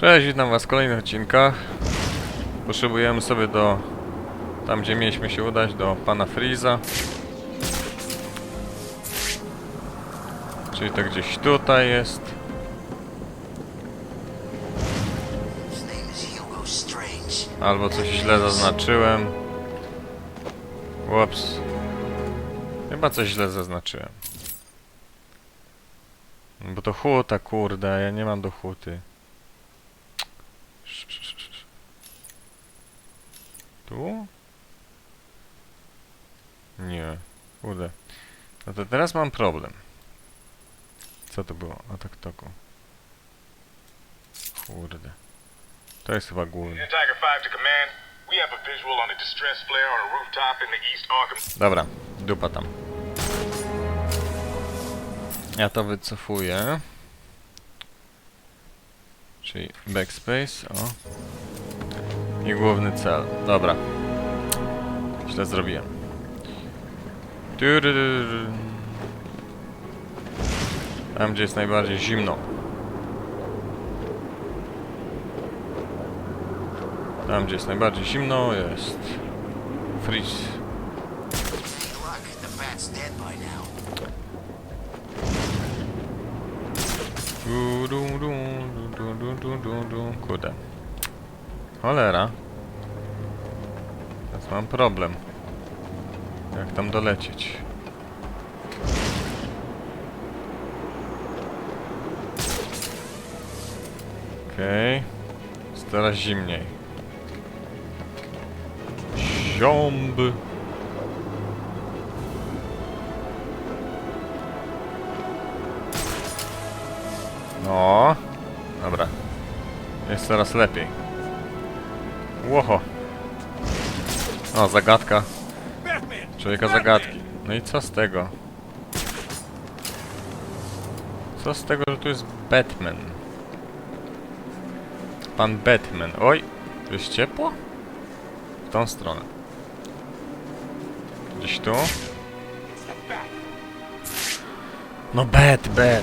Cześć, witam was w kolejnych odcinkach. Potrzebujemy sobie do... Tam, gdzie mieliśmy się udać, do pana Freeza. Czyli to gdzieś tutaj jest. Albo coś źle zaznaczyłem. Ups. Chyba coś źle zaznaczyłem. Bo to huta, kurde, ja nie mam do huty. Tu? Nie. Kurde. No to teraz mam problem. Co to było? Atak toku. Kurde. To jest chyba główny. Tiger 5 to command. We have a visual on a distress flare on a rooftop in the East Arkham. Dobra, dupa tam. Ja to wycofuję. Czyli backspace, o. I główny cel. Dobra. Źle zrobiłem. Tam, gdzie jest najbardziej zimno. Tam, gdzie jest najbardziej zimno, jest freeze. Kurde. Cholera. Teraz mam problem. Jak tam dolecieć? Okej. Jest teraz zimniej. Ziąb. No. Dobra. Jest coraz lepiej. Łoho. O, zagadka. Człowieka zagadki. No i co z tego? Co z tego, że tu jest Batman? Pan Batman. Oj! Tu jest ciepło? W tą stronę. Gdzieś tu? No Bat, Bat.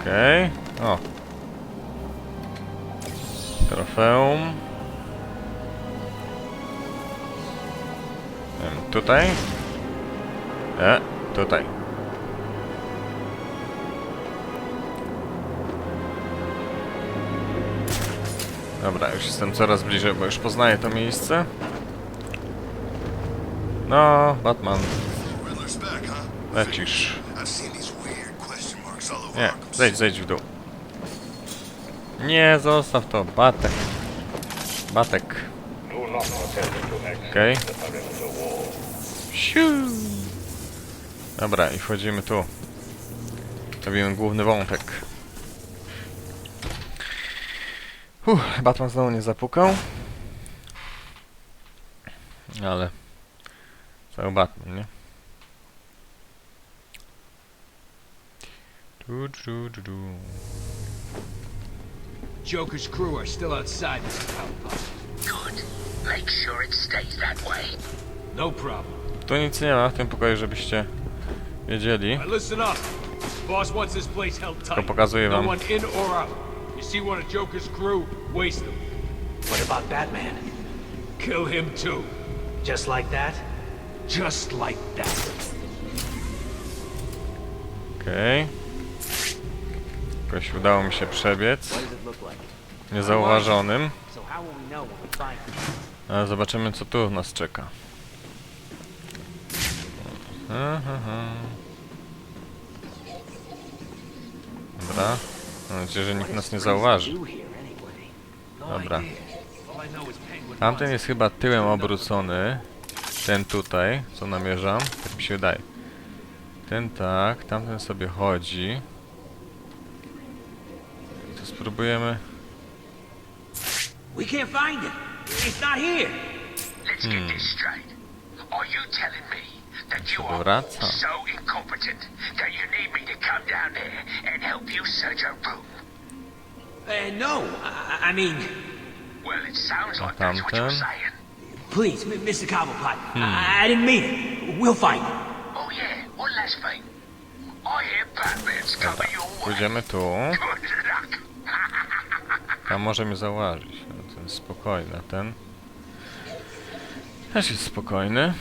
Okej. O. Trofeum. Tutaj? E, tutaj. Dobra, już jestem coraz bliżej, bo już poznaję to miejsce. No, Batman, lecisz. Nie, zejdź, zejdź w dół. Nie, zostaw to, batek. Batek. Okej. Siu. Dobra, i wchodzimy tu. Robimy główny wątek. Uff, Batman znowu nie zapukał. Ale... Cały Batman, nie? Du, du, du, du. Joker's crew are still outside this town. Good. Make sure it stays that way. No problem. Tu nic nie ma w tym pokoju, żebyście wiedzieli. Now listen up. Boss wants this place held Tylko tight. pokazuję No wam. one in or out. You see one of Joker's crew, waste them. What about Batman? Kill him too. Just like that? Just like that. Okej. Jakoś udało mi się przebiec. Niezauważonym. Ale zobaczymy co tu nas czeka. Dobra. Mam nadzieję, że nikt nas nie zauważy. Dobra. Tamten jest chyba tyłem obrócony. Ten tutaj, co namierzam. Tak mi się wydaje. Ten tak, tamten sobie chodzi. To spróbujemy. We can't find it. It's not here. Let's get this straight. Are you telling me that you are Wraca. so incompetent that you need me to come down there and help you search a room? Uh, no, I, I mean, Well, it sounds A like that's what you're saying. please, M- Mr. Cobblepot. I, I didn't mean it. We'll find him. Oh yeah, one last thing. I hear Batman Bullets cover your way. Pójdziemy tu. Tam może mnie zauważyć. No, ten jest spokojny, a ten... Też jest spokojny.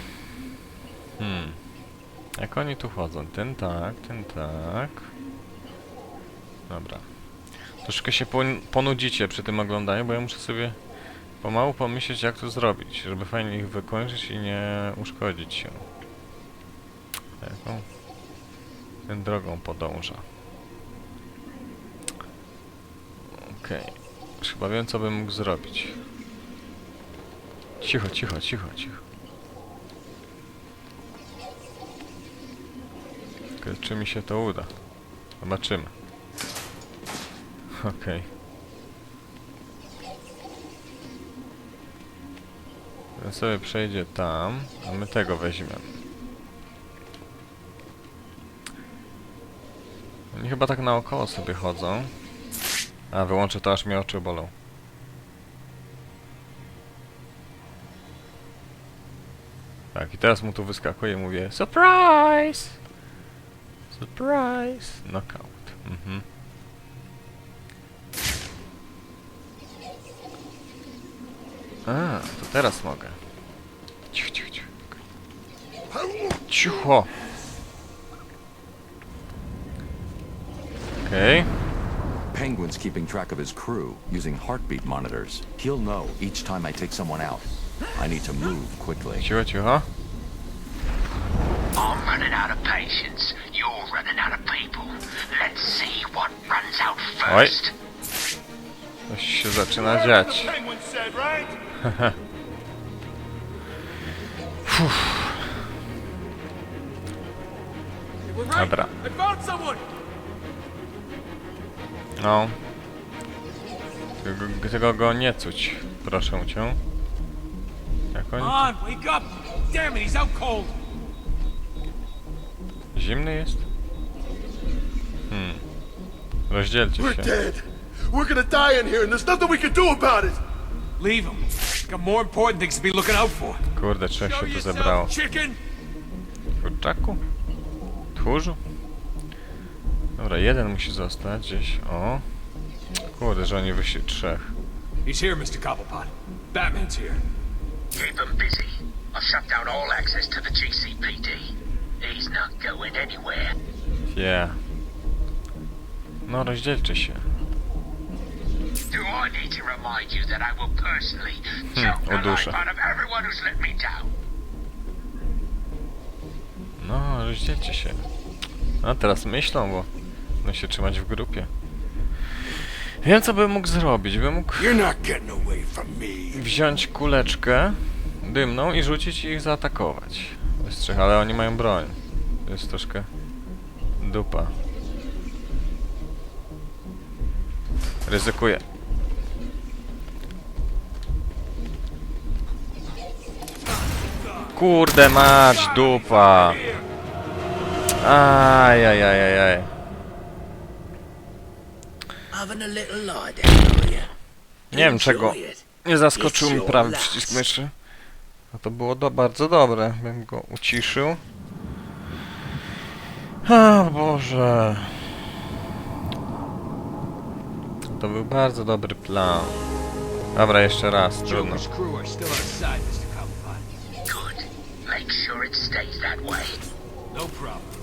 Hmm. Jak oni tu chodzą? Ten tak, ten tak. Dobra. Troszkę się pon- ponudzicie przy tym oglądaniu, bo ja muszę sobie pomału pomyśleć jak to zrobić, żeby fajnie ich wykończyć i nie uszkodzić się. Jaką? Ten drogą podąża. Okej. Już Chyba wiem co bym mógł zrobić. Cicho, cicho, cicho, cicho. Tylko czy mi się to uda? Zobaczymy. Okej. Ten sobie przejdzie tam, a my tego weźmiemy. Oni chyba tak naokoło sobie chodzą. A, wyłączę to, aż mnie oczy bolą. Tak, i teraz mu tu wyskakuje i mówię Surprise! Surprise! Knockout. Mhm. A, to teraz mogę. Cicho, cicho, cicho. Cicho! Okej. Penguin's keeping track of his crew using heartbeat monitors. He'll know each time I take someone out. I need to move quickly. Cicho, cicho. I'm running out of patience. You're running out of people. Let's see what runs out Oj. first. Coś się zaczyna dziać. Penguin said, right? We're. Dobra. No. Tego, tego go nie cuć, proszę cię. Jak oni? on, wake up. Damn it, he's out cold. Zimny jest? Hmm. Rozdzielcie We're się. dead. We're gonna die in here, and there's nothing we can do about it. Leave him. Got more important things to be looking out for. Kurde, trzech Show się tu zebrało. Kurczaku? Tchórzu? Dobra, jeden musi zostać gdzieś. O. Kurde, że oni wyszli trzech. He's here, Mr. Cobblepot. Batman's here. Keep them busy. I've shut down all access to the GCPD. He's not going anywhere. Yeah. No, rozdzielcie się. Do I need to remind you that I will personally Hmm, choke the life out of everyone who's let me down? No, rozdzielcie się. A teraz myślą, bo będą się trzymać w grupie. Wiem, co bym mógł zrobić. Bym mógł wziąć kuleczkę dymną i rzucić i ich zaatakować. Bez trzech, ale oni mają broń. To jest troszkę dupa. Ryzykuję. Kurde mać, dupa. Ajajajajaj. Having a little lie down, are you? Nie wiem czego. Nie zaskoczył mi prawy przycisk myszy. A to było do, bardzo dobre. Bym go uciszył. O Boże. To był bardzo dobry plan. Dobra, jeszcze raz, trudno. No problem.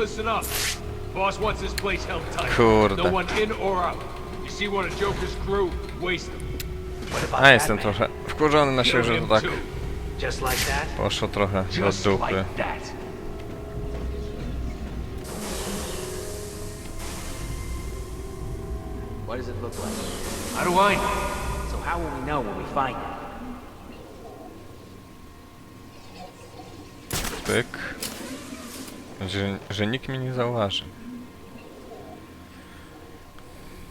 Listen up. Boss wants this place held tight. Kurde. No one in or out. You see one of Joker's crew, waste them. A jestem trochę wkurzony na siebie, że to tak too. Just like that? poszło trochę do Just dupy. like that. What does it look like? How do I know? So how will we know when we find it? Pyk. Że, że nikt mnie nie zauważy.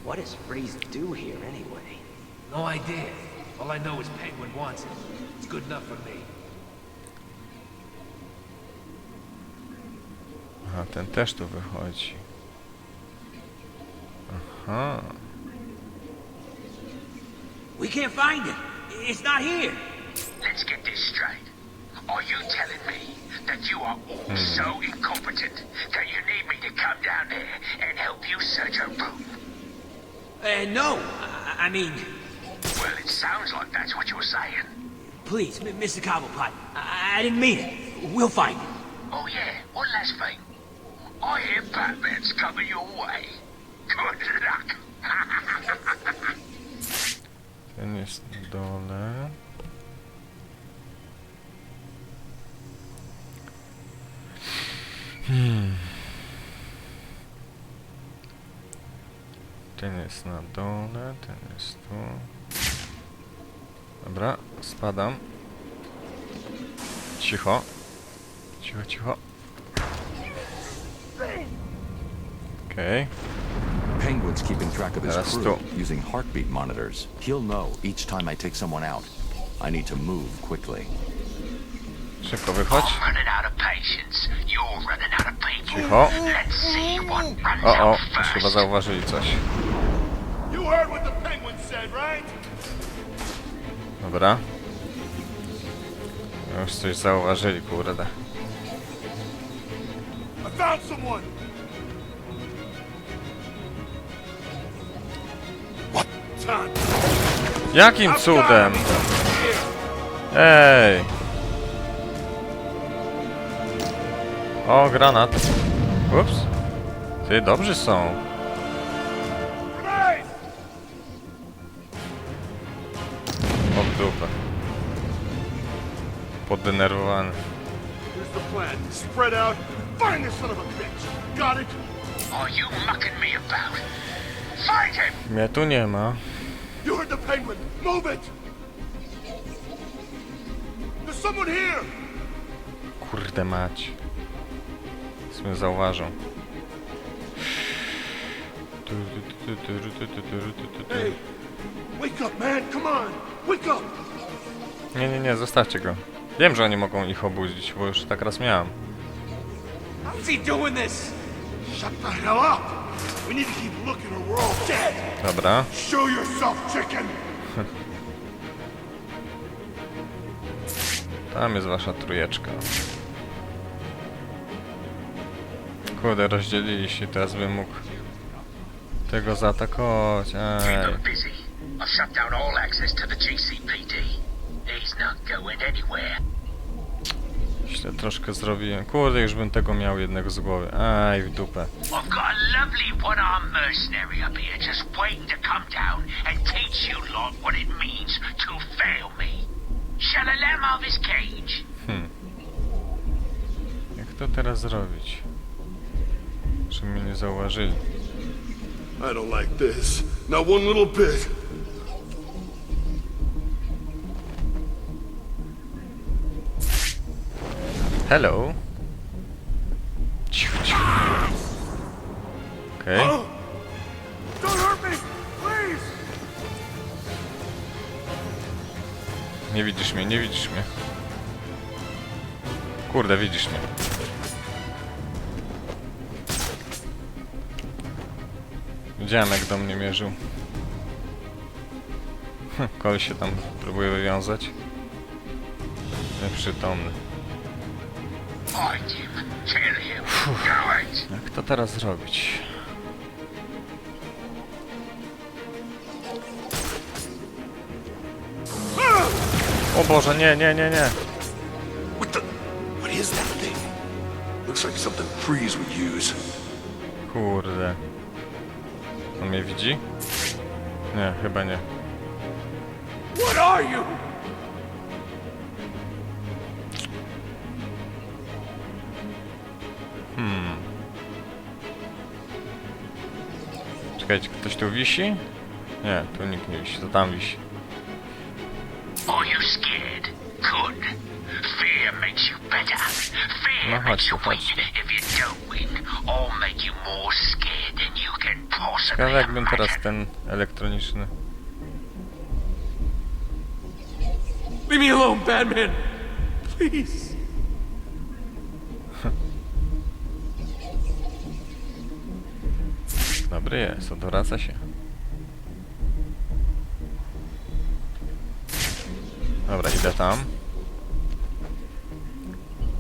What does Freeze do here anyway? No idea. All I know is Penguin wants it. It's good enough for me. Aha, ten też tu wychodzi. Aha. We can't find it. It's not here. Let's get this straight. Are you telling me that you are all hmm. so incompetent that you need me to come down there and help you search a room. Uh, no, I, I mean, Well, it sounds like that's what you're saying. please, M- Mr. Cobblepot, I, I didn't mean it. We'll find it. Oh yeah, one last thing. I hear Batman's coming your way. Good luck. Ten jest na dole. Hmm. Ten jest na dole, ten jest tu. Dobra, spadam. Cicho. Cicho, cicho. Okej. Penguin's keeping track of his Teraz crew tu. using heartbeat monitors. He'll know each time I take someone out. I need to move quickly. Szybko wychodź. Cicho. O, o, już chyba zauważyli coś. You heard what the penguin said, right? Dobra. Już coś zauważyli, kurde. I found someone. What? Time. Jakim cudem? Ej! O, granat. Ups. Ty, dobrzy są. Poddenerwowany. Mnie tu nie ma. Kurde mać. Nic mnie zauważą. Nie, nie, nie, zostawcie go. Wiem, że oni mogą ich obudzić, bo już tak raz miałem. Dobra. Tam jest wasza trójeczka. Kurde, rozdzielili się, teraz bym mógł tego zaatakować. Ej. I've shut down all access to the GCPD. He's not going anywhere. Źle troszkę zrobiłem. Kurde, już bym tego miał jednego z głowy. Aj, w dupę. I've got a lovely one-armed mercenary up here just waiting to come down and teach you lot what it means to fail me. Shall I let him out of his cage? Jak to teraz zrobić? Żeby mnie nie zauważyli. I don't like this. Not one little bit. Hello. Okej. Please. Nie widzisz mnie, nie widzisz mnie. Kurde, widzisz mnie. Widziałem jak do mnie mierzył. Hm, Koleś się tam próbuje wywiązać. Nieprzytomny. Jak to teraz zrobić? O Boże, nie, nie, nie, nie. Kurde. On mnie widzi? Nie, chyba nie. What are you? Czekajcie, ktoś tu wisi? Nie, tu nikt nie wisi, to tam wisi. No chodź, tu, chodź. Ciekawe jakbym teraz ten elektroniczny... Leave me alone, Batman! Please! Dobry jest, odwraca się. Dobra, idę tam.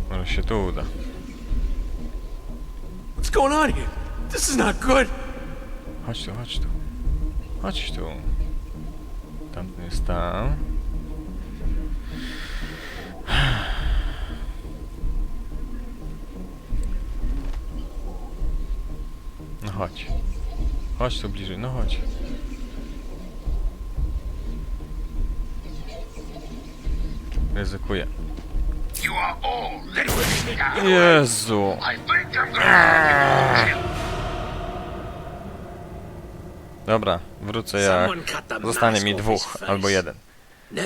Może się tu uda. What's going on here? This is not good. Chodź tu, chodź tu. Chodź tu. Tamten jest tam. No chodź. Chodź tu bliżej, no chodź. Ryzykuję. Jezu! Dobra, wrócę the zostanie mi dwóch albo jeden. No.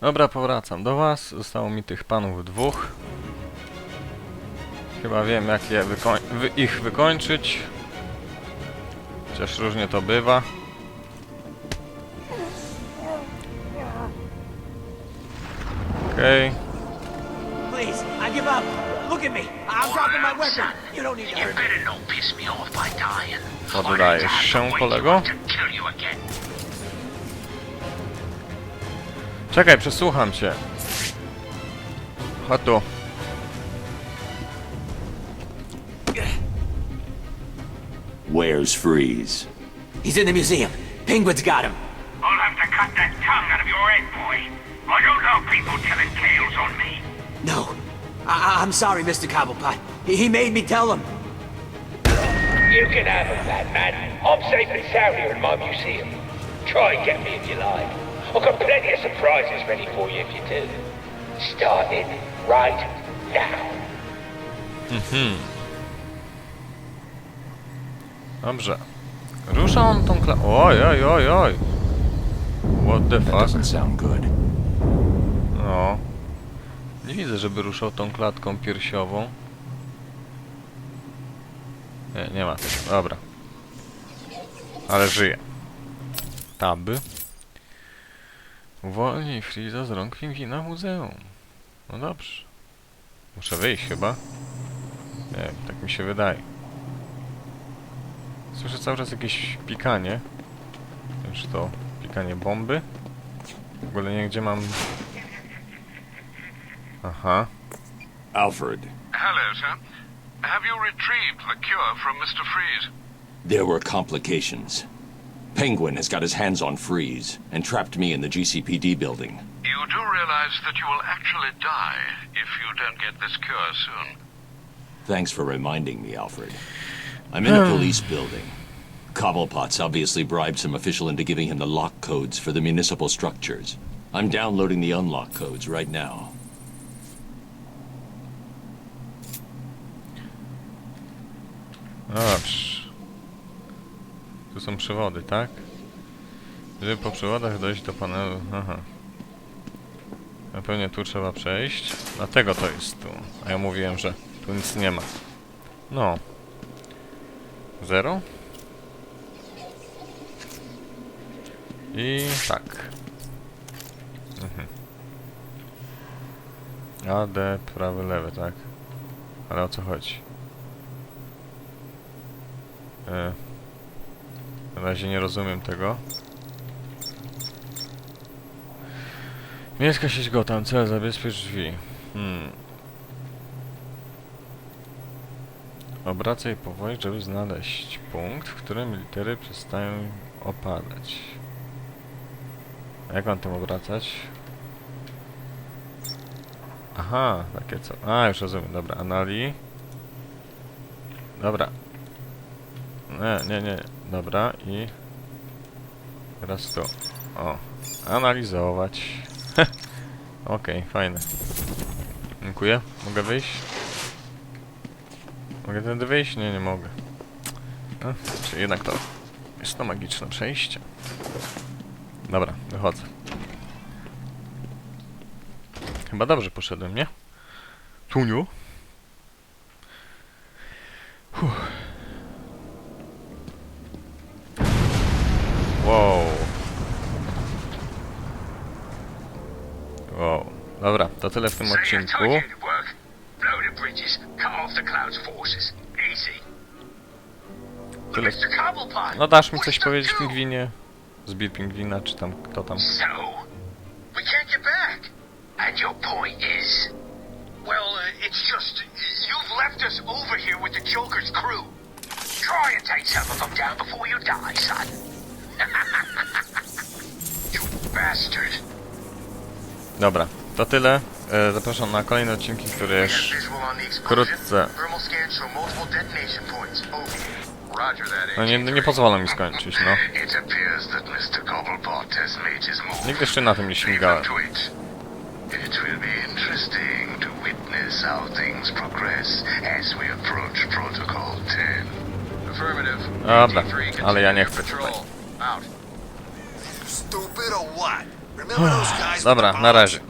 Dobra, powracam do was. Zostało mi tych panów dwóch. Chyba wiem, jak je wykoń wy ich wykończyć. Chociaż różnie to bywa. Okej. Please, I give up. Look at me. I'm dropping my weapon. You don't need to You hurt me. better not piss me off by dying. Poddajesz się, kolego? Czekaj, przesłucham cię. Chodź tu. Where's Freeze? He's in the museum. Penguin's got him. I'll have to cut that tongue out of your head, boy. I don't know people telling tales on me. No. I- I- I'm sorry, Mr. Cobblepot. He, he made me tell him. You can have him, that man. I'm safe and sound here in my museum. Try and get me if you like. I've got plenty of surprises ready for you if you do. Starting right now. Mm-hmm. Dobrze. Rusza on tą kla... Oj, oj, oj, oj. What the fuck? No. Nie widzę, żeby ruszał tą klatką piersiową. Nie, nie ma tego. Dobra. Ale żyje. Tab. Uwolnij Freeza z rąk pingwina w muzeum. No dobrze. Muszę wyjść chyba. Nie tak mi się wydaje. Słyszę cały czas jakieś pikanie. Nie wiem, czy to pikanie bomby? W ogóle nie wiem, gdzie mam... Aha. Alfred, Hello, sir. Have you retrieved the cure from Mr. Freeze? there were complications. Penguin has got his hands on Freeze and trapped me in the GCPD building. You do realize that you will actually die if you don't get this cure soon. Thanks for reminding me, Alfred. I'm in a police building. Cobblepot's obviously bribed some official into giving him the lock codes for the municipal structures. I'm downloading the unlock codes right now. No dobrze. Tu są przewody, tak? Żeby po przewodach dojść do panelu... Aha. No pewnie tu trzeba przejść. Dlatego to jest tu. A ja mówiłem, że tu nic nie ma. No. Zero. I tak. Mhm. A, D, prawy, lewy, tak? Ale o co chodzi? E, na razie nie rozumiem tego. Miejska sieć Gotham, cel zabezpiecz drzwi. Hmm. Obracaj powoli, żeby znaleźć punkt, w którym litery przestają opadać. A jak mam tym obracać? Aha, takie co. A, już rozumiem, dobra, anali. Dobra, nie, nie, nie. Dobra i... Teraz to. O. Analizować. Okej, fajne. Dziękuję. Mogę wyjść? Mogę tędy wyjść? Nie, nie mogę. A, czy jednak to jest to magiczne przejście? Dobra, wychodzę. Chyba dobrze poszedłem, nie? Tuniu? Uff. Wow. Wow. Dobra, to tyle w tym odcinku. Tyle. No dasz mi coś powiedzieć pingwinie? Zbir pingwina, czy tam kto tam? And your point is? Well, uh, it's just you've left us over here with the Joker's crew. Try and take some of them down before you die, son. you bastard. Dobra, to tyle. E, Zapraszam na kolejne odcinki, które już wkrótce. Roger that. No nie, nie pozwolą mi skończyć, no. It appears that Mr. Cobblepot has made his move. Nigdy jeszcze na tym nie śmigałem. It. Will be interesting to witness how things progress as we approach Protocol 10. Affirmative. Dobra, AT3 ale ja nie chcę tutaj. Out. Stupid or what? Remember those guys with Dobra, the na razie.